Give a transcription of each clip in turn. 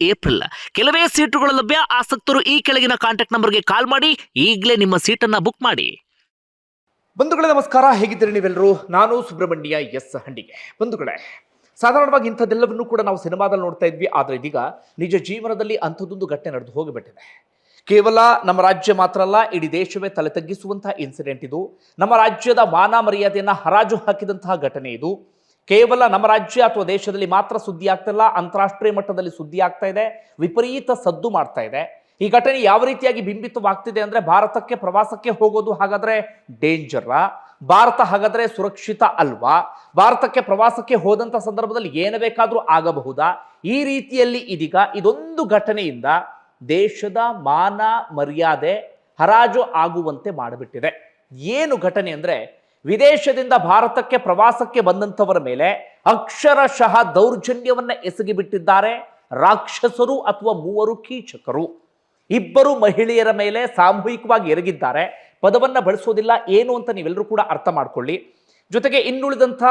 April. ಕೆಲವೇ ಸೀಟುಗಳು ಲಭ್ಯ. ಆಸಕ್ತರು ಈ ಕೆಳಗಿನ ಕಾಂಟ್ಯಾಕ್ಟ್ ನಂಬರ್ಗೆ ಕಾಲ್ ಮಾಡಿ. ಈಗಲೇ ನಿಮ್ಮ ಸೀಟನ್ನು ಬುಕ್ ಮಾಡಿ. ಬಂಧುಗಳೇ, ನಮಸ್ಕಾರ. ಹೇಗಿದ್ದೀರಿ ನೀವೆಲ್ಲರೂ? ನಾನು ಸುಬ್ರಹ್ಮಣ್ಯ ಎಸ್ ಹಂಡಿಗೆ. ಬಂಧುಗಳೇ, ಸಾಧಾರಣವಾಗಿ ಇಂಥದ್ದೆಲ್ಲವನ್ನೂ ಕೂಡ ನಾವು ಸಿನಿಮಾದಲ್ಲಿ ನೋಡ್ತಾ ಇದ್ವಿ. ಆದರೆ ಇದೀಗ ನಿಜ ಜೀವನದಲ್ಲಿ ಅಂಥದ್ದೊಂದು ಘಟನೆ ನಡೆದು ಹೋಗಿಬಿಟ್ಟಿದೆ. ಕೇವಲ ನಮ್ಮ ರಾಜ್ಯ ಮಾತ್ರ ಅಲ್ಲ, ಇಡೀ ದೇಶವೇ ತಲೆ ತಗ್ಗಿಸುವಂತಹ ಇನ್ಸಿಡೆಂಟ್ ಇದು. ನಮ್ಮ ರಾಜ್ಯದ ಮಾನ ಮರ್ಯಾದೆಯನ್ನು ಹರಾಜು ಹಾಕಿದಂತಹ ಘಟನೆ ಇದು. ಕೇವಲ ನಮ್ಮ ರಾಜ್ಯ ಅಥವಾ ದೇಶದಲ್ಲಿ ಮಾತ್ರ ಸುದ್ದಿ ಆಗ್ತಿಲ್ಲ ಅಂತಾರಾಷ್ಟ್ರೀಯ ಮಟ್ಟದಲ್ಲಿ ಸುದ್ದಿ ಆಗ್ತಾ ಇದೆ, ವಿಪರೀತ ಸದ್ದು ಮಾಡ್ತಾ ಇದೆ. ಈ ಘಟನೆ ಯಾವ ರೀತಿಯಾಗಿ ಬಿಂಬಿತವಾಗ್ತಿದೆ ಅಂದ್ರೆ ಭಾರತಕ್ಕೆ, ಪ್ರವಾಸಕ್ಕೆ ಹೋಗೋದು ಹಾಗಾದ್ರೆ ಡೇಂಜರಾ ಭಾರತ ಹಾಗಾದ್ರೆ ಸುರಕ್ಷಿತ ಅಲ್ವಾ? ಭಾರತಕ್ಕೆ, ಪ್ರವಾಸಕ್ಕೆ ಹೋದಂತ ಸಂದರ್ಭದಲ್ಲಿ ಏನು ಬೇಕಾದರೂ ಆಗಬಹುದಾ? ಈ ರೀತಿಯಲ್ಲಿ ಇದೀಗ ಇದೊಂದು ಘಟನೆಯಿಂದ ದೇಶದ ಮಾನ ಮರ್ಯಾದೆ ಹರಾಜು ಆಗುವಂತೆ ಮಾಡಿಬಿಟ್ಟಿದೆ. ಏನು ಘಟನೆ ಅಂದ್ರೆ ವಿದೇಶದಿಂದ ಭಾರತಕ್ಕೆ ಪ್ರವಾಸಕ್ಕೆ ಬಂದಂಥವರ ಮೇಲೆ ಅಕ್ಷರಶಃ ದೌರ್ಜನ್ಯವನ್ನು ಎಸಗಿಬಿಟ್ಟಿದ್ದಾರೆ ರಾಕ್ಷಸರು ಅಥವಾ ಮೂವರು ಕೀಚಕರು. ಇಬ್ಬರು ಮಹಿಳೆಯರ ಮೇಲೆ ಸಾಮೂಹಿಕವಾಗಿ ಎರಗಿದ್ದಾರೆ. ಪದವನ್ನು ಬಳಸೋದಿಲ್ಲ, ಏನು ಅಂತ ನೀವೆಲ್ಲರೂ ಕೂಡ ಅರ್ಥ ಮಾಡಿಕೊಳ್ಳಿ. ಜೊತೆಗೆ ಇನ್ನುಳಿದಂಥ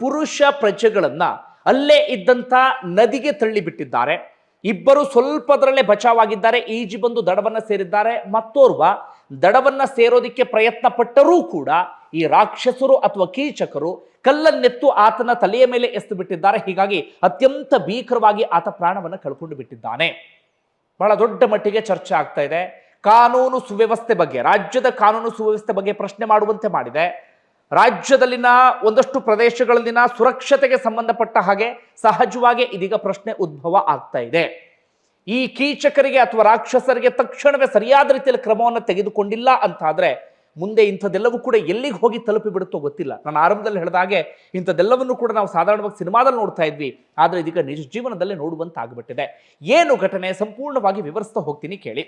ಪುರುಷ ಪ್ರಜೆಗಳನ್ನು ಅಲ್ಲೇ ಇದ್ದಂಥ ನದಿಗೆ ತಳ್ಳಿಬಿಟ್ಟಿದ್ದಾರೆ. ಇಬ್ಬರು ಸ್ವಲ್ಪದರಲ್ಲೇ ಬಚಾವಾಗಿದ್ದಾರೆ. ಈಜಿ ಬಂದು ದಡವನ್ನ ಸೇರಿದ್ದಾರೆ. ಮತ್ತೋರ್ವ ದಡವನ್ನ ಸೇರೋದಿಕ್ಕೆ ಪ್ರಯತ್ನ ಪಟ್ಟರೂ ಕೂಡ ಈ ರಾಕ್ಷಸರು ಅಥವಾ ಕೀಚಕರು ಕಲ್ಲನ್ನೆತ್ತು ಆತನ ತಲೆಯ ಮೇಲೆ ಎಸ್ತು ಬಿಟ್ಟಿದ್ದಾರೆ ಹೀಗಾಗಿ ಅತ್ಯಂತ ಭೀಕರವಾಗಿ ಆತ ಪ್ರಾಣವನ್ನು ಕಳ್ಕೊಂಡು ಬಿಟ್ಟಿದ್ದಾನೆ. ಬಹಳ ದೊಡ್ಡ ಮಟ್ಟಿಗೆ ಚರ್ಚೆ ಆಗ್ತಾ ಇದೆ. ಕಾನೂನು ಸುವ್ಯವಸ್ಥೆ ಬಗ್ಗೆ, ರಾಜ್ಯದ ಕಾನೂನು ಸುವ್ಯವಸ್ಥೆ ಬಗ್ಗೆ ಪ್ರಶ್ನೆ ಮಾಡುವಂತೆ ಮಾಡಿದೆ. ರಾಜ್ಯದಲ್ಲಿನ ಒಂದಷ್ಟು ಪ್ರದೇಶಗಳಲ್ಲಿನ ಸುರಕ್ಷತೆಗೆ ಸಂಬಂಧಪಟ್ಟ ಹಾಗೆ ಸಹಜವಾಗಿ ಇದೀಗ ಪ್ರಶ್ನೆ ಉದ್ಭವ ಆಗ್ತಾ ಇದೆ. ಈ ಕೀಚಕರಿಗೆ ಅಥವಾ ರಾಕ್ಷಸರಿಗೆ ತಕ್ಷಣವೇ ಸರಿಯಾದ ರೀತಿಯಲ್ಲಿ ಕ್ರಮವನ್ನು ತೆಗೆದುಕೊಂಡಿಲ್ಲ ಅಂತ ಆದ್ರೆ ಮುಂದೆ ಇಂಥದ್ದೆಲ್ಲವೂ ಕೂಡ ಎಲ್ಲಿಗೆ ಹೋಗಿ ತಲುಪಿ ಬಿಡುತ್ತೋ ಗೊತ್ತಿಲ್ಲ. ನಾನು ಆರಂಭದಲ್ಲಿ ಹೇಳಿದ ಹಾಗೆ ಇಂಥದ್ದೆಲ್ಲವನ್ನು ಕೂಡ ನಾವು ಸಾಧಾರಣವಾಗಿ ಸಿನಿಮಾದಲ್ಲಿ ನೋಡ್ತಾ ಇದ್ವಿ. ಆದರೆ ಇದೀಗ ನಿಜ ಜೀವನದಲ್ಲೇ ನೋಡುವಂತ ಆಗ್ಬಿಟ್ಟಿದೆ ಏನು ಘಟನೆ ಸಂಪೂರ್ಣವಾಗಿ ವಿವರಿಸ್ತಾ ಹೋಗ್ತೀನಿ ಕೇಳಿ.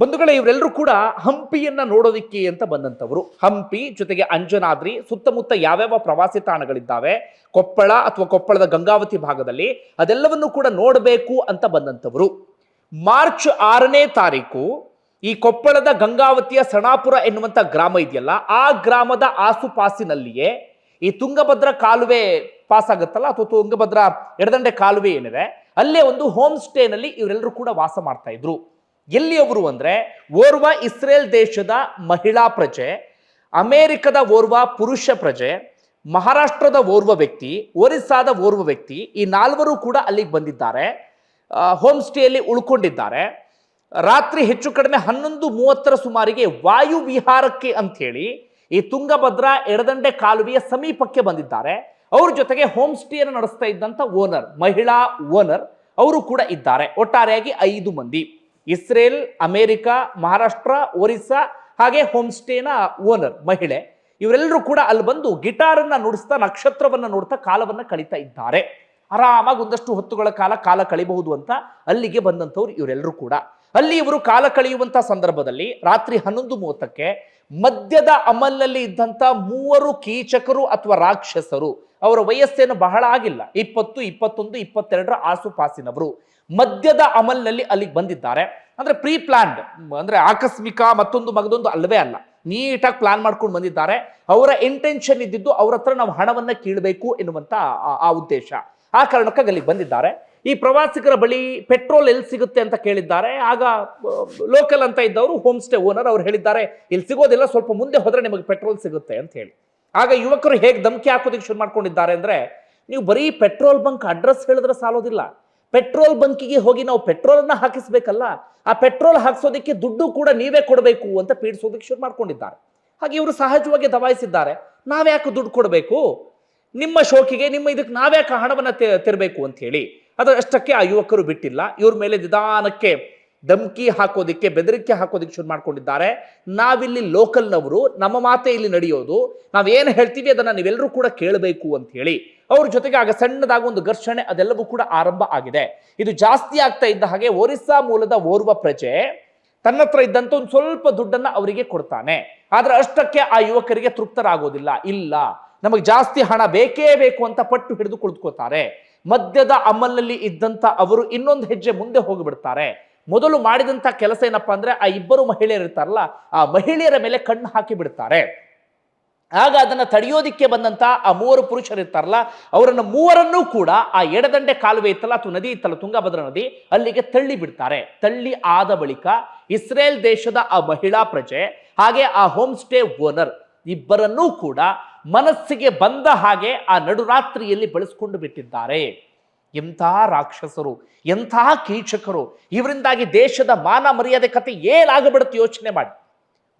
ಬಂಧುಗಳೇ, ಇವರೆಲ್ಲರೂ ಕೂಡ ಹಂಪಿಯನ್ನ ನೋಡೋದಿಕ್ಕೆ ಅಂತ ಬಂದಂಥವರು. ಹಂಪಿ ಜೊತೆಗೆ ಅಂಜನಾದ್ರಿ ಸುತ್ತಮುತ್ತ ಯಾವ್ಯಾವ ಪ್ರವಾಸಿ ತಾಣಗಳಿದ್ದಾವೆ? ಕೊಪ್ಪಳ ಅಥವಾ ಕೊಪ್ಪಳದ ಗಂಗಾವತಿ ಭಾಗದಲ್ಲಿ ಅದೆಲ್ಲವನ್ನು ಕೂಡ ನೋಡಬೇಕು ಅಂತ ಬಂದಂಥವರು. ಮಾರ್ಚ್ ಆರನೇ ತಾರೀಕು ಈ ಕೊಪ್ಪಳದ ಗಂಗಾವತಿಯ ಸಣಾಪುರ ಎನ್ನುವಂಥ ಗ್ರಾಮ ಇದೆಯಲ್ಲ, ಆ ಗ್ರಾಮದ ಆಸುಪಾಸಿನಲ್ಲಿಯೇ ಈ ತುಂಗಭದ್ರ ಕಾಲುವೆ ಪಾಸ್ ಆಗುತ್ತಲ್ಲ ಅಥವಾ ತುಂಗಭದ್ರ ಎಡದಂಡೆ ಕಾಲುವೆ ಏನಿದೆ ಅಲ್ಲೇ ಒಂದು ಹೋಮ್ ಸ್ಟೇನಲ್ಲಿ ಇವರೆಲ್ಲರೂ ಕೂಡ ವಾಸ ಮಾಡ್ತಾ ಇದ್ರು. ಎಲ್ಲಿಯವರು ಅಂದ್ರೆ, ಓರ್ವ ಇಸ್ರೇಲ್ ದೇಶದ ಮಹಿಳಾ ಪ್ರಜೆ, ಅಮೆರಿಕದ ಓರ್ವ ಪುರುಷ ಪ್ರಜೆ, ಮಹಾರಾಷ್ಟ್ರದ ಓರ್ವ ವ್ಯಕ್ತಿ, ಒರಿಸ್ಸಾದ ಓರ್ವ ವ್ಯಕ್ತಿ, ಈ ನಾಲ್ವರು ಕೂಡ ಅಲ್ಲಿಗೆ ಬಂದಿದ್ದಾರೆ ಹೋಮ್ ಸ್ಟೇಯಲ್ಲಿ ಉಳ್ಕೊಂಡಿದ್ದಾರೆ. ರಾತ್ರಿ ಹೆಚ್ಚು ಕಡಿಮೆ ಹನ್ನೊಂದು ಮೂವತ್ತರ ಸುಮಾರಿಗೆ ವಾಯು ವಿಹಾರಕ್ಕೆ ಅಂಥೇಳಿ ಈ ತುಂಗಭದ್ರಾ ಎಡದಂಡೆ ಕಾಲುವೆಯ ಸಮೀಪಕ್ಕೆ ಬಂದಿದ್ದಾರೆ. ಅವ್ರ ಜೊತೆಗೆ ಹೋಮ್ ಸ್ಟೇಯನ್ನು ನಡೆಸ್ತಾ ಇದ್ದಂಥ ಓನರ್, ಮಹಿಳಾ ಓನರ್ ಅವರು ಕೂಡ ಇದ್ದಾರೆ. ಒಟ್ಟಾರೆಯಾಗಿ ಐದು ಮಂದಿ. ಇಸ್ರೇಲ್, ಅಮೆರಿಕ, ಮಹಾರಾಷ್ಟ್ರ, ಒರಿಸ್ಸಾ ಹಾಗೆ ಹೋಮ್ ಸ್ಟೇನ ಓನರ್, ಮಹಿಳೆ ಇವರೆಲ್ಲರೂ ಕೂಡ ಅಲ್ಲಿ ಬಂದು ಗಿಟಾರನ್ನು ನುಡಿಸ್ತಾ ನಕ್ಷತ್ರವನ್ನು ನೋಡ್ತಾ ಕಾಲವನ್ನು ಕಳೀತಾ ಇದ್ದಾರೆ. ಆರಾಮಾಗಿ ಒಂದಷ್ಟು ಹೊತ್ತುಗಳ ಕಾಲ ಕಾಲ ಕಳಿಬಹುದು ಅಂತ ಅಲ್ಲಿಗೆ ಬಂದಂಥವ್ರು ಇವರೆಲ್ಲರೂ ಕೂಡ. ಅಲ್ಲಿ ಇವರು ಕಾಲ ಕಳೆಯುವಂಥ ಸಂದರ್ಭದಲ್ಲಿ ರಾತ್ರಿ ಹನ್ನೊಂದು ಮೂವತ್ತಕ್ಕೆ ಮದ್ಯದ ಅಮಲ್ನಲ್ಲಿ ಇದ್ದಂತ ಮೂವರು ಕೀಚಕರು ಅಥವಾ ರಾಕ್ಷಸರು, ಅವರ ವಯಸ್ಸೇನು ಬಹಳ ಆಗಿಲ್ಲ. ಇಪ್ಪತ್ತು, ಇಪ್ಪತ್ತೊಂದು, ಇಪ್ಪತ್ತೆರಡರ ಆಸುಪಾಸಿನವರು ಮದ್ಯದ ಅಮಲ್ನಲ್ಲಿ ಅಲ್ಲಿಗೆ ಬಂದಿದ್ದಾರೆ. ಅಂದ್ರೆ ಪ್ರೀ ಪ್ಲಾನ್ಡ್ ಅಂದ್ರೆ ಆಕಸ್ಮಿಕ ಮತ್ತೊಂದು ಮಗದೊಂದು ಅಲ್ಲವೇ ಅಲ್ಲ. ನೀಟಾಗಿ ಪ್ಲಾನ್ ಮಾಡ್ಕೊಂಡು ಬಂದಿದ್ದಾರೆ. ಅವರ ಇಂಟೆನ್ಷನ್ ಇದ್ದಿದ್ದು ಅವ್ರ ಹತ್ರ ನಾವು ಹಣವನ್ನು ಕೀಳಬೇಕು ಎನ್ನುವಂಥ ಆ ಉದ್ದೇಶ. ಆ ಕಾರಣಕ್ಕಾಗಿ ಅಲ್ಲಿಗೆ ಬಂದಿದ್ದಾರೆ. ಈ ಪ್ರವಾಸಿಗರ ಬಳಿ ಪೆಟ್ರೋಲ್ ಎಲ್ಲಿ ಸಿಗುತ್ತೆ ಅಂತ ಕೇಳಿದ್ದಾರೆ. ಆಗ ಲೋಕಲ್ ಅಂತ ಇದ್ದವರು ಹೋಮ್ ಸ್ಟೇ ಓನರ್ ಅವ್ರು ಹೇಳಿದ್ದಾರೆ, ಇಲ್ಲಿ ಸಿಗೋದಿಲ್ಲ, ಸ್ವಲ್ಪ ಮುಂದೆ ಹೋದರೆ ನಿಮಗೆ ಪೆಟ್ರೋಲ್ ಸಿಗುತ್ತೆ ಅಂತ ಹೇಳಿ. ಆಗ ಯುವಕರು ಹೇಗೆ ಧಮಕಿ ಹಾಕೋದಕ್ಕೆ ಶುರು ಮಾಡ್ಕೊಂಡಿದ್ದಾರೆ ಅಂದ್ರೆ, ನೀವು ಬರೀ ಪೆಟ್ರೋಲ್ ಬಂಕ್ ಅಡ್ರೆಸ್ ಹೇಳಿದ್ರೆ ಸಾಲೋದಿಲ್ಲ. ಪೆಟ್ರೋಲ್ ಬಂಕಿಗೆ ಹೋಗಿ ನಾವು ಪೆಟ್ರೋಲನ್ನು ಹಾಕಿಸ್ಬೇಕಲ್ಲ. ಆ ಪೆಟ್ರೋಲ್ ಹಾಕಿಸೋದಕ್ಕೆ ದುಡ್ಡು ಕೂಡ ನೀವೇ ಕೊಡಬೇಕು ಅಂತ ಪೀಡಿಸೋದಕ್ಕೆ ಶುರು ಮಾಡ್ಕೊಂಡಿದ್ದಾರೆ. ಹಾಗೆ ಇವರು ಸಹಜವಾಗಿ ದಬಾಯಿಸಿದ್ದಾರೆ ನಾವ್ಯಾಕೆ ದುಡ್ಡು ಕೊಡಬೇಕು? ನಿಮ್ಮ ಶೋಕಿಗೆ, ನಿಮ್ಮ ಇದಕ್ಕೆ ನಾವ್ಯಾಕೆ ಹಣವನ್ನು ತೆರಬೇಕು ಅಂತ ಹೇಳಿ. ಅದು ಅಷ್ಟಕ್ಕೆ ಆ ಯುವಕರು ಬಿಟ್ಟಿಲ್ಲ. ಇವ್ರ ಮೇಲೆ ನಿಧಾನಕ್ಕೆ ಧಮ್ಕಿ ಹಾಕೋದಿಕ್ಕೆ, ಬೆದರಿಕೆ ಹಾಕೋದಿಕ್ಕೆ ಶುರು ಮಾಡ್ಕೊಂಡಿದ್ದಾರೆ. ನಾವಿಲ್ಲಿ ಲೋಕಲ್ನವರು, ನಮ್ಮ ಮಾತೆ ಇಲ್ಲಿ ನಡೆಯೋದು. ನಾವೇನು ಹೇಳ್ತೀವಿ ಅದನ್ನ ನೀವೆಲ್ಲರೂ ಕೂಡ ಕೇಳಬೇಕು ಅಂತ ಹೇಳಿ. ಅವ್ರ ಜೊತೆಗೆ ಆಗ ಸಣ್ಣದಾಗಿ ಒಂದು ಘರ್ಷಣೆ ಅದೆಲ್ಲವೂ ಕೂಡ ಆರಂಭ ಆಗಿದೆ. ಇದು ಜಾಸ್ತಿ ಆಗ್ತಾ ಇದ್ದ ಹಾಗೆ ಒರಿಸ್ಸಾ ಮೂಲದ ಓರ್ವ ಪ್ರಜೆ ತನ್ನ ಹತ್ರ ಇದ್ದಂತ ಒಂದು ಸ್ವಲ್ಪ ದುಡ್ಡನ್ನ ಅವರಿಗೆ ಕೊಡ್ತಾನೆ. ಆದ್ರೆ ಅಷ್ಟಕ್ಕೆ ಆ ಯುವಕರಿಗೆ ತೃಪ್ತರಾಗೋದಿಲ್ಲ. ಇಲ್ಲ, ನಮಗೆ ಜಾಸ್ತಿ ಹಣ ಬೇಕೇ ಬೇಕು ಅಂತ ಪಟ್ಟು ಹಿಡಿದು ಕುಳಿತುಕೋತಾರೆ ಮದ್ಯದ ಅಮಲ್ನಲ್ಲಿ ಇದ್ದಂತ ಅವರು ಇನ್ನೊಂದು ಹೆಜ್ಜೆ ಮುಂದೆ ಹೋಗಿಬಿಡ್ತಾರೆ. ಮೊದಲು ಮಾಡಿದಂತ ಕೆಲಸ ಏನಪ್ಪ ಅಂದ್ರೆ ಆ ಇಬ್ಬರು ಮಹಿಳೆಯರು ಇರ್ತಾರಲ್ಲ, ಆ ಮಹಿಳೆಯರ ಮೇಲೆ ಕಣ್ಣು ಹಾಕಿ ಬಿಡ್ತಾರೆ. ಆಗ ಅದನ್ನ ತಡೆಯೋದಿಕ್ಕೆ ಬಂದಂತ ಆ ಮೂವರು ಪುರುಷರು ಇರ್ತಾರಲ್ಲ, ಅವರನ್ನು ಮೂವರನ್ನೂ ಕೂಡ ಆ ಎಡದಂಡೆ ಕಾಲುವೆ ಇತ್ತಲ್ಲ, ಅಥವಾ ನದಿ ಇತ್ತಲ್ಲ, ತುಂಗಭದ್ರಾ ನದಿ, ಅಲ್ಲಿಗೆ ತಳ್ಳಿ ಬಿಡ್ತಾರೆ. ತಳ್ಳಿ ಆದ ಬಳಿಕ ಇಸ್ರೇಲ್ ದೇಶದ ಆ ಮಹಿಳಾ ಪ್ರಜೆ, ಹಾಗೆ ಆ ಹೋಮ್ ಸ್ಟೇ ಓನರ್ ಇಬ್ಬರನ್ನೂ ಕೂಡ ಮನಸ್ಸಿಗೆ ಬಂದ ಹಾಗೆ ಆ ನಡುರಾತ್ರಿಯಲ್ಲಿ ಬಳಸ್ಕೊಂಡು ಬಿಟ್ಟಿದ್ದಾರೆ. ಎಂಥ ರಾಕ್ಷಸರು, ಎಂಥ ಕೀಚಕರು, ಇವರಿಂದಾಗಿ ದೇಶದ ಮಾನ ಮರ್ಯಾದೆ ಕತೆ ಏನಾಗಬಿಡುತ್ತೆ ಯೋಚನೆ ಮಾಡಿ.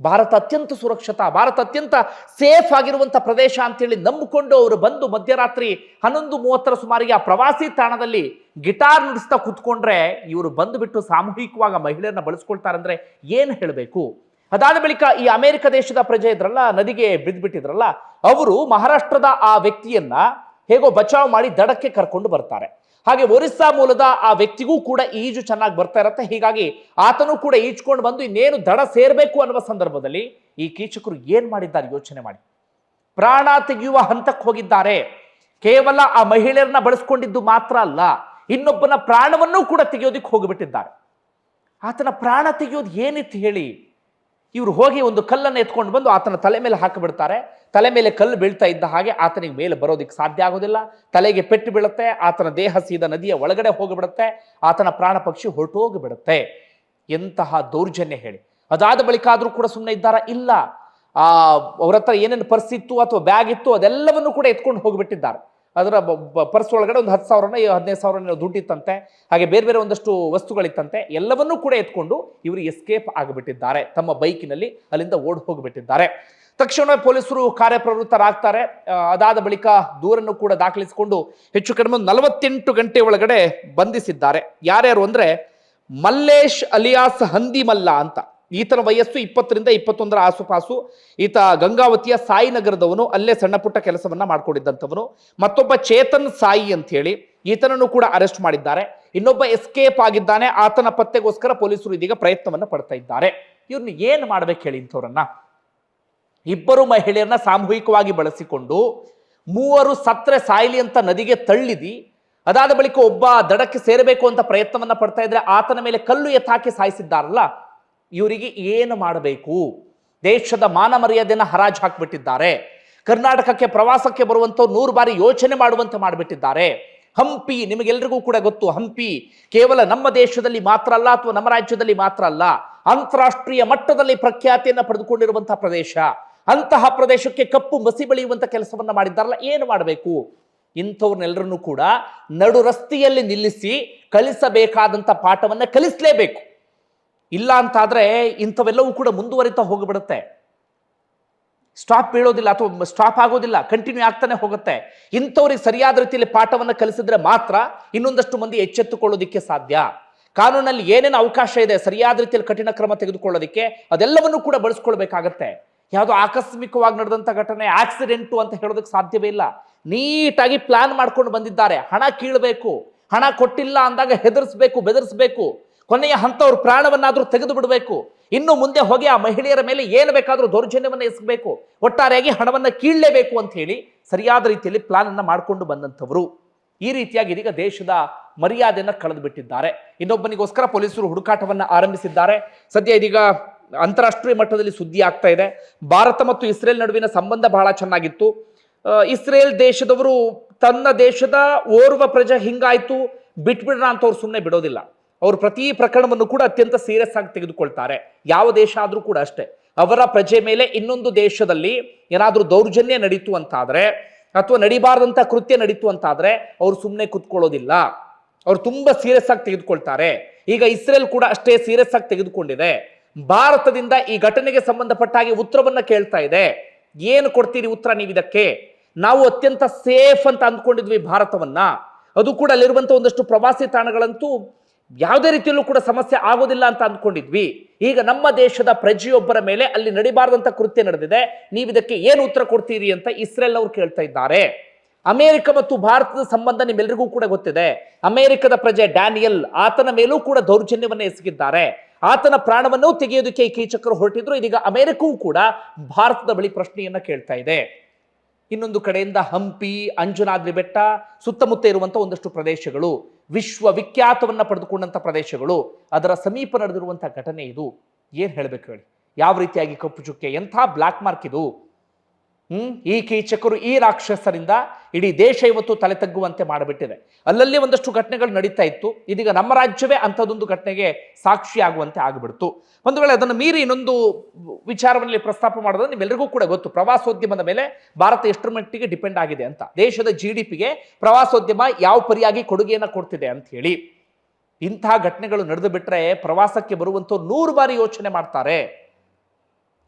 ಭಾರತ ಅತ್ಯಂತ ಸುರಕ್ಷತಾ, ಭಾರತ ಅತ್ಯಂತ ಸೇಫ್ ಆಗಿರುವಂಥ ಪ್ರದೇಶ ಅಂತೇಳಿ ನಂಬಿಕೊಂಡು ಅವರು ಬಂದು ಮಧ್ಯರಾತ್ರಿ ಹನ್ನೊಂದು ಮೂವತ್ತರ ಸುಮಾರಿಗೆ ಆ ಪ್ರವಾಸಿ ತಾಣದಲ್ಲಿ ಗಿಟಾರ್ ನುಡಿಸ್ತಾ ಕುತ್ಕೊಂಡ್ರೆ ಇವರು ಬಂದುಬಿಟ್ಟು ಸಾಮೂಹಿಕವಾಗಿ ಆ ಮಹಿಳೆಯರನ್ನ ಬಳಸ್ಕೊಳ್ತಾರೆ ಅಂದ್ರೆ ಏನು ಹೇಳಬೇಕು? ಅದಾದ ಬಳಿಕ ಈ ಅಮೆರಿಕ ದೇಶದ ಪ್ರಜೆ ಇದ್ರಲ್ಲ, ನದಿಗೆ ಬಿದ್ದುಬಿಟ್ಟಿದ್ರಲ್ಲ ಅವರು ಮಹಾರಾಷ್ಟ್ರದ ಆ ವ್ಯಕ್ತಿಯನ್ನ ಹೇಗೋ ಬಚಾವ್ ಮಾಡಿ ದಡಕ್ಕೆ ಕರ್ಕೊಂಡು ಬರ್ತಾರೆ. ಹಾಗೆ ಒರಿಸ್ಸಾ ಮೂಲದ ಆ ವ್ಯಕ್ತಿಗೂ ಕೂಡ ಈಜು ಚೆನ್ನಾಗಿ ಬರ್ತಾ ಇರತ್ತೆ. ಹೀಗಾಗಿ ಆತನು ಕೂಡ ಈಜ್ಕೊಂಡು ಬಂದು ಇನ್ನೇನು ದಡ ಸೇರಬೇಕು ಅನ್ನುವ ಸಂದರ್ಭದಲ್ಲಿ ಈ ಕೀಚಕರು ಏನ್ ಮಾಡಿದ್ದಾರೆ ಯೋಚನೆ ಮಾಡಿ. ಪ್ರಾಣ ತೆಗೆಯುವ ಹಂತಕ್ಕೆ ಹೋಗಿದ್ದಾರೆ. ಕೇವಲ ಆ ಮಹಿಳೆಯರನ್ನ ಬಳಸ್ಕೊಂಡಿದ್ದು ಮಾತ್ರ ಅಲ್ಲ, ಇನ್ನೊಬ್ಬನ ಪ್ರಾಣವನ್ನೂ ಕೂಡ ತೆಗೆಯೋದಿಕ್ಕೆ ಹೋಗಿಬಿಟ್ಟಿದ್ದಾರೆ. ಆತನ ಪ್ರಾಣ ತೆಗೆಯೋದು ಏನಿತ್ತು ಹೇಳಿ? ಇವರು ಹೋಗಿ ಒಂದು ಕಲ್ಲನ್ನು ಎತ್ಕೊಂಡು ಬಂದು ಆತನ ತಲೆ ಮೇಲೆ ಹಾಕಿಬಿಡ್ತಾರೆ. ತಲೆ ಮೇಲೆ ಕಲ್ಲು ಬೀಳ್ತಾ ಇದ್ದ ಹಾಗೆ ಆತನಿಗೆ ಮೇಲೆ ಬರೋದಕ್ಕೆ ಸಾಧ್ಯ ಆಗೋದಿಲ್ಲ. ತಲೆಗೆ ಪೆಟ್ಟು ಬೀಳುತ್ತೆ, ಆತನ ದೇಹ ಸೀದ ನದಿಯ ಒಳಗಡೆ ಹೋಗಿಬಿಡುತ್ತೆ, ಆತನ ಪ್ರಾಣ ಪಕ್ಷಿ ಹೊರಟೋಗಿಬಿಡುತ್ತೆ. ಎಂತಹ ದೌರ್ಜನ್ಯ ಹೇಳಿ. ಅದಾದ ಬಳಿಕ ಆದರೂ ಕೂಡ ಸುಮ್ಮನೆ ಇದ್ದಾರ? ಇಲ್ಲ. ಆ, ಅವ್ರ ಹತ್ರ ಏನೇನು ಪರ್ಸ್ ಇತ್ತು ಅಥವಾ ಬ್ಯಾಗ್ ಇತ್ತು, ಅದೆಲ್ಲವನ್ನು ಕೂಡ ಎತ್ಕೊಂಡು ಹೋಗಿಬಿಟ್ಟಿದ್ದಾರೆ. ಅದರ ಪರ್ಸ್ ಒಳಗಡೆ ಒಂದು ಹತ್ತು ಸಾವಿರನ ಹದಿನೈದು ಸಾವಿರನ ದುಡ್ಡು ಇತ್ತಂತೆ. ಹಾಗೆ ಬೇರೆ ಬೇರೆ ಒಂದಷ್ಟು ವಸ್ತುಗಳಿತ್ತಂತೆ. ಎಲ್ಲವನ್ನೂ ಕೂಡ ಎತ್ಕೊಂಡು ಇವರು ಎಸ್ಕೇಪ್ ಆಗಿಬಿಟ್ಟಿದ್ದಾರೆ. ತಮ್ಮ ಬೈಕಿನಲ್ಲಿ ಅಲ್ಲಿಂದ ಓಡ್ ಹೋಗಿಬಿಟ್ಟಿದ್ದಾರೆ. ತಕ್ಷಣ ಪೊಲೀಸರು ಕಾರ್ಯಪ್ರವೃತ್ತರಾಗ್ತಾರೆ. ಅದಾದ ಬಳಿಕ ದೂರನ್ನು ಕೂಡ ದಾಖಲಿಸಿಕೊಂಡು ಹೆಚ್ಚು ಕಡಿಮೆ ನಲವತ್ತೆಂಟು ಗಂಟೆ ಒಳಗಡೆ ಬಂಧಿಸಿದ್ದಾರೆ. ಯಾರ್ಯಾರು ಅಂದ್ರೆ ಮಲ್ಲೇಶ್ ಅಲಿಯಾಸ್ ಹಂದಿಮಲ್ಲ ಅಂತ. ಈತನ ವಯಸ್ಸು ಇಪ್ಪತ್ತರಿಂದ ಇಪ್ಪತ್ತೊಂದರ ಆಸುಪಾಸು. ಈತ ಗಂಗಾವತಿಯ ಸಾಯಿ ನಗರದವನು, ಅಲ್ಲೇ ಸಣ್ಣ ಪುಟ್ಟ ಕೆಲಸವನ್ನ ಮಾಡ್ಕೊಂಡಿದ್ದಂಥವನು. ಮತ್ತೊಬ್ಬ ಚೇತನ್ ಸಾಯಿ ಅಂತ ಹೇಳಿ ಈತನನ್ನು ಕೂಡ ಅರೆಸ್ಟ್ ಮಾಡಿದ್ದಾರೆ. ಇನ್ನೊಬ್ಬ ಎಸ್ಕೇಪ್ ಆಗಿದ್ದಾನೆ. ಆತನ ಪತ್ತೆಗೋಸ್ಕರ ಪೊಲೀಸರು ಇದೀಗ ಪ್ರಯತ್ನವನ್ನ ಪಡ್ತಾ ಇದ್ದಾರೆ. ಇವ್ರನ್ನ ಏನ್ ಮಾಡ್ಬೇಕು ಹೇಳಿ ಇಂಥವ್ರನ್ನ? ಇಬ್ಬರು ಮಹಿಳೆಯರನ್ನ ಸಾಮೂಹಿಕವಾಗಿ ಬಳಸಿಕೊಂಡು ಮೂವರು ಸತ್ರೆ ಸಾಯಿಲಿ ಅಂತ ನದಿಗೆ ತಳ್ಳಿದಿ. ಅದಾದ ಬಳಿಕ ಒಬ್ಬ ದಡಕ್ಕೆ ಸೇರಬೇಕು ಅಂತ ಪ್ರಯತ್ನವನ್ನ ಪಡ್ತಾ ಇದ್ರೆ ಆತನ ಮೇಲೆ ಕಲ್ಲು ಎತ್ತಾಕಿ ಸಾಯಿಸಿದ್ದಾರಲ್ಲ? ಇವರಿಗೆ ಏನು ಮಾಡಬೇಕು? ದೇಶದ ಮಾನ ಮರ್ಯಾದೆಯನ್ನು ಹರಾಜು ಹಾಕಿಬಿಟ್ಟಿದ್ದಾರೆ. ಕರ್ನಾಟಕಕ್ಕೆ ಪ್ರವಾಸಕ್ಕೆ ಬರುವಂತ ನೂರು ಬಾರಿ ಯೋಚನೆ ಮಾಡುವಂತೆ ಮಾಡಿಬಿಟ್ಟಿದ್ದಾರೆ. ಹಂಪಿ, ನಿಮಗೆಲ್ರಿಗೂ ಕೂಡ ಗೊತ್ತು, ಹಂಪಿ ಕೇವಲ ನಮ್ಮ ದೇಶದಲ್ಲಿ ಮಾತ್ರ ಅಲ್ಲ ಅಥವಾ ನಮ್ಮ ರಾಜ್ಯದಲ್ಲಿ ಮಾತ್ರ ಅಲ್ಲ, ಅಂತಾರಾಷ್ಟ್ರೀಯ ಮಟ್ಟದಲ್ಲಿ ಪ್ರಖ್ಯಾತಿಯನ್ನು ಪಡೆದುಕೊಂಡಿರುವಂತಹ ಪ್ರದೇಶ. ಅಂತಹ ಪ್ರದೇಶಕ್ಕೆ ಕಪ್ಪು ಮಸಿ ಬೆಳೆಯುವಂಥ ಕೆಲಸವನ್ನ ಮಾಡಿದ್ದಾರಲ್ಲ, ಏನು ಮಾಡಬೇಕು? ಇಂಥವ್ರನ್ನೆಲ್ಲರನ್ನೂ ಕೂಡ ನಡು ರಸ್ತೆಯಲ್ಲಿ ನಿಲ್ಲಿಸಿ ಕಲಿಸಬೇಕಾದಂಥ ಪಾಠವನ್ನ ಕಲಿಸಲೇಬೇಕು. ಇಲ್ಲ ಅಂತಾದರೆ ಇಂಥವೆಲ್ಲವೂ ಕೂಡ ಮುಂದುವರಿತಾ ಹೋಗಿಬಿಡುತ್ತೆ. ಸ್ಟಾಪ್ ಬೀಳೋದಿಲ್ಲ ಅಥವಾ ಸ್ಟಾಪ್ ಆಗೋದಿಲ್ಲ ಕಂಟಿನ್ಯೂ ಆಗ್ತಾನೆ ಹೋಗುತ್ತೆ. ಇಂಥವ್ರಿಗೆ ಸರಿಯಾದ ರೀತಿಯಲ್ಲಿ ಪಾಠವನ್ನು ಕಲಿಸಿದ್ರೆ ಮಾತ್ರ ಇನ್ನೊಂದಷ್ಟು ಮಂದಿ ಎಚ್ಚೆತ್ತುಕೊಳ್ಳೋದಿಕ್ಕೆ ಸಾಧ್ಯ. ಕಾನೂನಲ್ಲಿ ಏನೇನು ಅವಕಾಶ ಇದೆ, ಸರಿಯಾದ ರೀತಿಯಲ್ಲಿ ಕಠಿಣ ಕ್ರಮ ತೆಗೆದುಕೊಳ್ಳೋದಿಕ್ಕೆ ಅದೆಲ್ಲವನ್ನು ಕೂಡ ಬಳಸ್ಕೊಳ್ಬೇಕಾಗತ್ತೆ. ಯಾವುದೋ ಆಕಸ್ಮಿಕವಾಗಿ ನಡೆದಂಥ ಘಟನೆ ಆಕ್ಸಿಡೆಂಟು ಅಂತ ಹೇಳೋದಕ್ಕೆ ಸಾಧ್ಯವೇ ಇಲ್ಲ. ನೀಟಾಗಿ ಪ್ಲಾನ್ ಮಾಡ್ಕೊಂಡು ಬಂದಿದ್ದಾರೆ. ಹಣ ಕೀಳಬೇಕು. ಹಣ ಕೊಟ್ಟಿಲ್ಲ ಅಂದಾಗ ಹೆದರಿಸ್ಬೇಕು, ಬೆದರಿಸ್ಬೇಕು. ಕೊನೆಯ ಹಂತವ್ರ ಪ್ರಾಣವನ್ನಾದರೂ ತೆಗೆದು ಬಿಡಬೇಕು ಇನ್ನು ಮುಂದೆ ಹೋಗಿ ಆ ಮಹಿಳೆಯರ ಮೇಲೆ ಏನು ಬೇಕಾದರೂ ದೌರ್ಜನ್ಯವನ್ನು ಎಸಗಬೇಕು. ಒಟ್ಟಾರೆಯಾಗಿ ಹಣವನ್ನು ಕೀಳಲೇಬೇಕು ಅಂತ ಹೇಳಿ ಸರಿಯಾದ ರೀತಿಯಲ್ಲಿ ಪ್ಲಾನ್ ಅನ್ನ ಮಾಡಿಕೊಂಡು ಬಂದಂಥವರು. ಈ ರೀತಿಯಾಗಿ ಇದೀಗ ದೇಶದ ಮರ್ಯಾದೆಯನ್ನು ಕಳೆದು ಬಿಟ್ಟಿದ್ದಾರೆ ಇನ್ನೊಬ್ಬನಿಗೋಸ್ಕರ ಪೊಲೀಸರು ಹುಡುಕಾಟವನ್ನು ಆರಂಭಿಸಿದ್ದಾರೆ. ಸದ್ಯ ಇದೀಗ ಅಂತಾರಾಷ್ಟ್ರೀಯ ಮಟ್ಟದಲ್ಲಿ ಸುದ್ದಿ ಆಗ್ತಾ ಇದೆ. ಭಾರತ ಮತ್ತು ಇಸ್ರೇಲ್ ನಡುವಿನ ಸಂಬಂಧ ಬಹಳ ಚೆನ್ನಾಗಿತ್ತು. ಇಸ್ರೇಲ್ ದೇಶದವರು ತನ್ನ ದೇಶದ ಓರ್ವ ಪ್ರಜೆ ಹಿಂಗಾಯ್ತು. ಬಿಟ್ಬಿಡ್ರ ಅಂತ ಅವ್ರು ಸುಮ್ಮನೆ ಬಿಡೋದಿಲ್ಲ. ಅವರು ಪ್ರತಿ ಪ್ರಕರಣವನ್ನು ಕೂಡ ಅತ್ಯಂತ ಸೀರಿಯಸ್ ಆಗಿ ತೆಗೆದುಕೊಳ್ತಾರೆ. ಯಾವ ದೇಶ ಆದರೂ ಕೂಡ ಅಷ್ಟೇ. ಅವರ ಪ್ರಜೆ ಮೇಲೆ ಇನ್ನೊಂದು ದೇಶದಲ್ಲಿ ಏನಾದರೂ ದೌರ್ಜನ್ಯ ನಡೀತು ಅಂತಾದರೆ, ಅಥವಾ ನಡಿಬಾರ್ದಂಥ ಕೃತ್ಯ ನಡೀತು ಅಂತಾದರೆ, ಅವರು ಸುಮ್ಮನೆ ಕುತ್ಕೊಳ್ಳೋದಿಲ್ಲ. ಅವರು ತುಂಬ ಸೀರಿಯಸ್ ಆಗಿ ತೆಗೆದುಕೊಳ್ತಾರೆ. ಈಗ ಇಸ್ರೇಲ್ ಕೂಡ ಅಷ್ಟೇ ಸೀರಿಯಸ್ ಆಗಿ ತೆಗೆದುಕೊಂಡಿದೆ. ಭಾರತದಿಂದ ಈ ಘಟನೆಗೆ ಸಂಬಂಧಪಟ್ಟ ಹಾಗೆ ಉತ್ತರವನ್ನು ಕೇಳ್ತಾ ಇದೆ. ಏನು ಕೊಡ್ತೀರಿ ಉತ್ತರ ನೀವು ಇದಕ್ಕೆ? ನಾವು ಅತ್ಯಂತ ಸೇಫ್ ಅಂತ ಅಂದ್ಕೊಂಡಿದ್ವಿ ಭಾರತವನ್ನ. ಅದು ಕೂಡ ಅಲ್ಲಿರುವಂತ ಒಂದಷ್ಟು ಪ್ರವಾಸಿ ತಾಣಗಳಂತೂ ಯಾವುದೇ ರೀತಿಯಲ್ಲೂ ಕೂಡ ಸಮಸ್ಯೆ ಆಗೋದಿಲ್ಲ ಅಂತ ಅಂದ್ಕೊಂಡಿದ್ವಿ. ಈಗ ನಮ್ಮ ದೇಶದ ಪ್ರಜೆಯೊಬ್ಬರ ಮೇಲೆ ಅಲ್ಲಿ ನಡಿಬಾರದಂತ ಕೃತ್ಯ ನಡೆದಿದೆ. ನೀವು ಇದಕ್ಕೆ ಏನು ಉತ್ತರ ಕೊಡ್ತೀರಿ ಅಂತ ಇಸ್ರೇಲ್ ಅವರು ಕೇಳ್ತಾ ಇದ್ದಾರೆ. ಅಮೆರಿಕ ಮತ್ತು ಭಾರತದ ಸಂಬಂಧ ನಿಮ್ಮೆಲ್ಲರಿಗೂ ಕೂಡ ಗೊತ್ತಿದೆ. ಅಮೆರಿಕದ ಪ್ರಜೆ ಡ್ಯಾನಿಯಲ್ ಆತನ ಮೇಲೂ ಕೂಡ ದೌರ್ಜನ್ಯವನ್ನು ಎಸಗಿದ್ದಾರೆ. ಆತನ ಪ್ರಾಣವನ್ನು ತೆಗೆಯೋದಕ್ಕೆ ಈ ಕೀಚಕರು ಹೊರಟಿದ್ರು. ಇದೀಗ ಅಮೆರಿಕವೂ ಕೂಡ ಭಾರತದ ಬಳಿ ಪ್ರಶ್ನೆಯನ್ನ ಕೇಳ್ತಾ ಇದೆ. ಇನ್ನೊಂದು ಕಡೆಯಿಂದ ಹಂಪಿ, ಅಂಜುನಾದ್ರಿ ಬೆಟ್ಟ ಸುತ್ತಮುತ್ತ ಇರುವಂತಹ ಒಂದಷ್ಟು ಪ್ರದೇಶಗಳು. ವಿಶ್ವ ಪಡೆದುಕೊಂಡಂಥ ಪ್ರದೇಶಗಳು, ಅದರ ಸಮೀಪ ನಡೆದಿರುವಂಥ ಘಟನೆ ಇದು. ಏನು ಹೇಳಬೇಕು ಹೇಳಿ? ಯಾವ ರೀತಿಯಾಗಿ ಕಪ್ಪು ಚುಕ್ಕೆ, ಎಂಥ ಬ್ಲ್ಯಾಕ್ ಮಾರ್ಕ್ ಇದು? ಹ್ಮ್? ಈ ಕೀಚಕರು ಈ ರಾಕ್ಷಸರಿಂದ ಇಡೀ ದೇಶ ಇವತ್ತು ತಲೆ ತಗ್ಗುವಂತೆ ಮಾಡಿಬಿಟ್ಟಿದೆ. ಅಲ್ಲಲ್ಲಿ ಒಂದಷ್ಟು ಘಟನೆಗಳು ನಡೀತಾ ಇತ್ತು. ಇದೀಗ ನಮ್ಮ ರಾಜ್ಯವೇ ಅಂಥದ್ದೊಂದು ಘಟನೆಗೆ ಸಾಕ್ಷಿಯಾಗುವಂತೆ ಆಗಿಬಿಡ್ತು. ಒಂದು ವೇಳೆ ಅದನ್ನು ಮೀರಿ ಇನ್ನೊಂದು ವಿಚಾರವನ್ನೇ ಪ್ರಸ್ತಾಪ ಮಾಡೋದ್ರೆ ನಿಮ್ಮೆಲ್ಲರಿಗೂ ಕೂಡ ಗೊತ್ತು. ಪ್ರವಾಸೋದ್ಯಮದ ಮೇಲೆ ಭಾರತ ಎಷ್ಟರ ಮಟ್ಟಿಗೆ ಡಿಪೆಂಡ್ ಆಗಿದೆ ಅಂತ. ದೇಶದ ಜಿ ಡಿ ಪಿಗೆ ಪ್ರವಾಸೋದ್ಯಮ ಯಾವ ಪರಿಯಾಗಿ ಕೊಡುಗೆಯನ್ನು ಕೊಡ್ತಿದೆ ಅಂತ ಹೇಳಿ. ಇಂತಹ ಘಟನೆಗಳು ನಡೆದು ಬಿಟ್ಟರೆ ಪ್ರವಾಸಕ್ಕೆ ಬರುವಂತ ನೂರು ಬಾರಿ ಯೋಚನೆ ಮಾಡ್ತಾರೆ.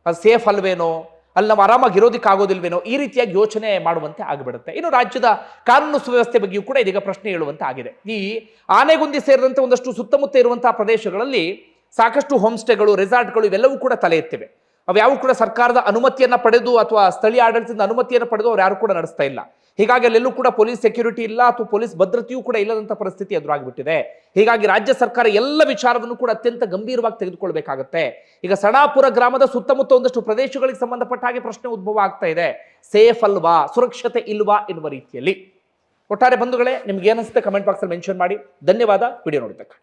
ಅದು ಸೇಫ್ ಅಲ್ವೇನೋ? ಅಲ್ಲಿ ನಾವು ಆರಾಮಾಗಿ ಇರೋದಕ್ಕೆ ಆಗೋದಿಲ್ವೇನೋ ಈ ರೀತಿಯಾಗಿ ಯೋಚನೆ ಮಾಡುವಂತೆ ಆಗಿಬಿಡುತ್ತೆ. ಇನ್ನು ರಾಜ್ಯದ ಕಾನೂನು ಸುವ್ಯವಸ್ಥೆ ಬಗ್ಗೆಯೂ ಕೂಡ ಇದೀಗ ಪ್ರಶ್ನೆ ಹೇಳುವಂತೆ ಆಗಿದೆ. ಈ ಆನೆಗುಂದಿ ಸೇರಿದಂತೆ ಒಂದಷ್ಟು ಸುತ್ತಮುತ್ತ ಇರುವಂತಹ ಪ್ರದೇಶಗಳಲ್ಲಿ ಸಾಕಷ್ಟು ಹೋಮ್ ಸ್ಟೇಗಳು ರೆಸಾರ್ಟ್ಗಳು ಇವೆಲ್ಲವೂ ಕೂಡ ತಲೆ ಎತ್ತಿವೆ. ಅವ್ಯಾವು ಕೂಡ ಸರ್ಕಾರದ ಅನುಮತಿಯನ್ನ ಪಡೆದು ಅಥವಾ ಸ್ಥಳೀಯ ಆಡಳಿತದಿಂದ ಅನುಮತಿಯನ್ನು ಪಡೆದು ಅವ್ರು ಯಾರು ಕೂಡ ನಡೆಸ್ತಾ ಇಲ್ಲ. ಹೀಗಾಗಿ ಅಲ್ಲೆಲ್ಲೂ ಕೂಡ ಪೊಲೀಸ್ ಸೆಕ್ಯೂರಿಟಿ ಇಲ್ಲ ಅಥವಾ ಪೊಲೀಸ್ ಭದ್ರತೆಯೂ ಕೂಡ ಇಲ್ಲದಂತ ಪರಿಸ್ಥಿತಿ ಎದುರಾಗಿಬಿಟ್ಟಿದೆ. ಹೀಗಾಗಿ ರಾಜ್ಯ ಸರ್ಕಾರ ಎಲ್ಲ ವಿಚಾರವನ್ನು ಕೂಡ ಅತ್ಯಂತ ಗಂಭೀರವಾಗಿ ತೆಗೆದುಕೊಳ್ಬೇಕಾಗತ್ತೆ. ಈಗ ಸಣಾಪುರ ಗ್ರಾಮದ ಸುತ್ತಮುತ್ತ ಒಂದಷ್ಟು ಪ್ರದೇಶಗಳಿಗೆ ಸಂಬಂಧಪಟ್ಟ ಹಾಗೆ ಪ್ರಶ್ನೆ ಉದ್ಭವ ಆಗ್ತಾ ಇದೆ. ಸೇಫ್ ಅಲ್ವಾ, ಸುರಕ್ಷತೆ ಇಲ್ವಾ ಎನ್ನುವ ರೀತಿಯಲ್ಲಿ. ಒಟ್ಟಾರೆ ಬಂಧುಗಳೇ, ನಿಮ್ಗೆ ಏನಿಸುತ್ತೆ ಕಮೆಂಟ್ ಬಾಕ್ಸಲ್ಲಿ ಮೆನ್ಷನ್ ಮಾಡಿ. ಧನ್ಯವಾದ, ವಿಡಿಯೋ ನೋಡಿದ್ದಕ್ಕೆ.